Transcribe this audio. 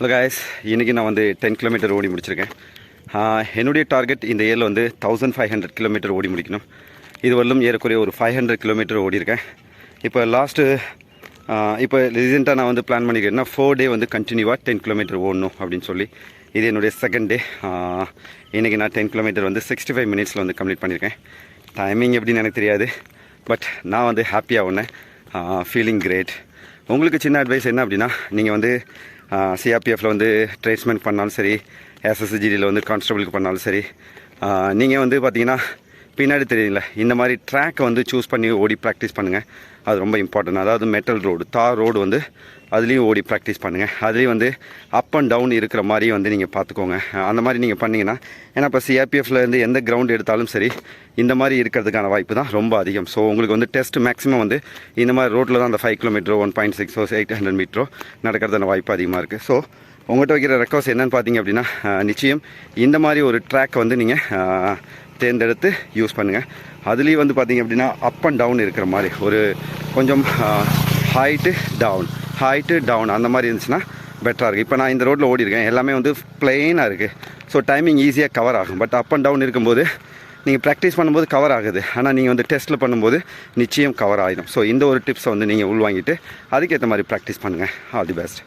Hello guys இன்றைக்கி நான் வந்து டென் கிலோமீட்டர் ஓடி முடிச்சிருக்கேன். என்னுடைய டார்கெட் இந்த இயரில் வந்து தௌசண்ட் ஃபைவ் ஹண்ட்ரட் கிலோமீட்டர் ஓடி முடிக்கணும். இது வரலும் ஏறக்குறைய ஒரு ஃபைவ் ஹண்ட்ரட் கிலோமீட்டர் ஓடிருக்கேன் இப்போ லாஸ்ட்டு இப்போ ரீசெண்டாக நான் வந்து பிளான் பண்ணிக்கிறேன்னா ஃபோர் டே வந்து கண்டினியூவாக டென் கிலோமீட்டர் ஓடணும் அப்படின்னு சொல்லி. இது என்னுடைய செகண்ட் டே இன்றைக்கி நான் டென் கிலோமீட்டர் வந்து சிக்ஸ்டி ஃபைவ் மினிட்ஸில் வந்து கம்ப்ளீட் பண்ணியிருக்கேன். டைமிங் எப்படின்னு எனக்கு தெரியாது. பட் நான் வந்து ஹாப்பியாக ஒன்று ஃபீலிங் கிரேட் உங்களுக்கு சின்ன அட்வைஸ் என்ன அப்படின்னா நீங்கள் வந்து சிஆர்பிஎஃப்ல வந்து ட்ரேட்ஸ்மெண்ட் பண்ணாலும் சரி எஸ்எஸ்ஜிடியில் வந்து கான்ஸ்டபிளுக்கு பண்ணாலும் சரி. நீங்கள் வந்து பார்த்தீங்கன்னா பின்னாடி தெரியல இந்த மாதிரி ட்ராக்கை வந்து சூஸ் பண்ணி ஓடி ப்ராக்டிஸ் பண்ணுங்கள் அது ரொம்ப இம்பார்ட்டன்ட் அதாவது மெட்டல் ரோடு தார் ரோடு வந்து அதுலேயும் ஓடி ப்ராக்டிஸ் பண்ணுங்கள் அதுலேயும் வந்து அப் அண்ட் டவுன் இருக்கிற மாதிரி வந்து நீங்கள் பார்த்துக்கோங்க. அந்த மாதிரி நீங்கள் பண்ணிங்கன்னா ஏன்னா இப்போ சிஆர்பிஎஃப்ல இருந்து எந்த கிரவுண்ட் எடுத்தாலும் சரி இந்த மாதிரி இருக்கிறதுக்கான வாய்ப்பு தான் ரொம்ப அதிகம். ஸோ உங்களுக்கு வந்து டெஸ்ட் மேக்ஸிமம் வந்து இந்த மாதிரி ரோட்டில் தான் அந்த ஃபைவ் கிலோமீட்டரோ ஒன் பாயிண்ட் சிக்ஸோ எயிட் ஹண்ட்ரட் மீட்டரோ நடக்கிறதான வாய்ப்பு அதிகமாக இருக்குது ஸோ உங்கள்கிட்ட வைக்கிற ரெக்வஸ்ட் என்னென்னு பார்த்தீங்க அப்படின்னா நிச்சயம் இந்த மாதிரி ஒரு ட்ராக் வந்து நீங்கள் தேர்ந்தெடுத்து யூஸ் பண்ணுங்கள் அதுலேயும் வந்து பார்த்தீங்க அப்படின்னா அப் அண்ட் டவுன் இருக்கிற மாதிரி ஒரு கொஞ்சம் ஹைட்டு டவுன் ஹைட்டு டவுன் அந்த மாதிரி இருந்துச்சுன்னா பெட்டராக இருக்குது இப்போ நான் இந்த ரோட்டில் ஓடிருக்கேன் எல்லாமே வந்து பிளெயினாக இருக்குது ஸோ டைமிங் ஈஸியாக கவர் ஆகும். பட் அப் அண்ட் டவுன் இருக்கும்போது நீங்கள் ப்ராக்டிஸ் பண்ணும்போது கவர் ஆகுது. ஆனால் நீங்கள் வந்து டெஸ்ட்டில் பண்ணும்போது நிச்சயம் கவர் ஆகிடும் ஸோ இந்த ஒரு டிப்ஸை வந்து நீங்கள் உள்வாங்கிட்டு அதுக்கேற்ற மாதிரி ப்ராக்டிஸ் பண்ணுங்கள் ஆல் தி பெஸ்ட்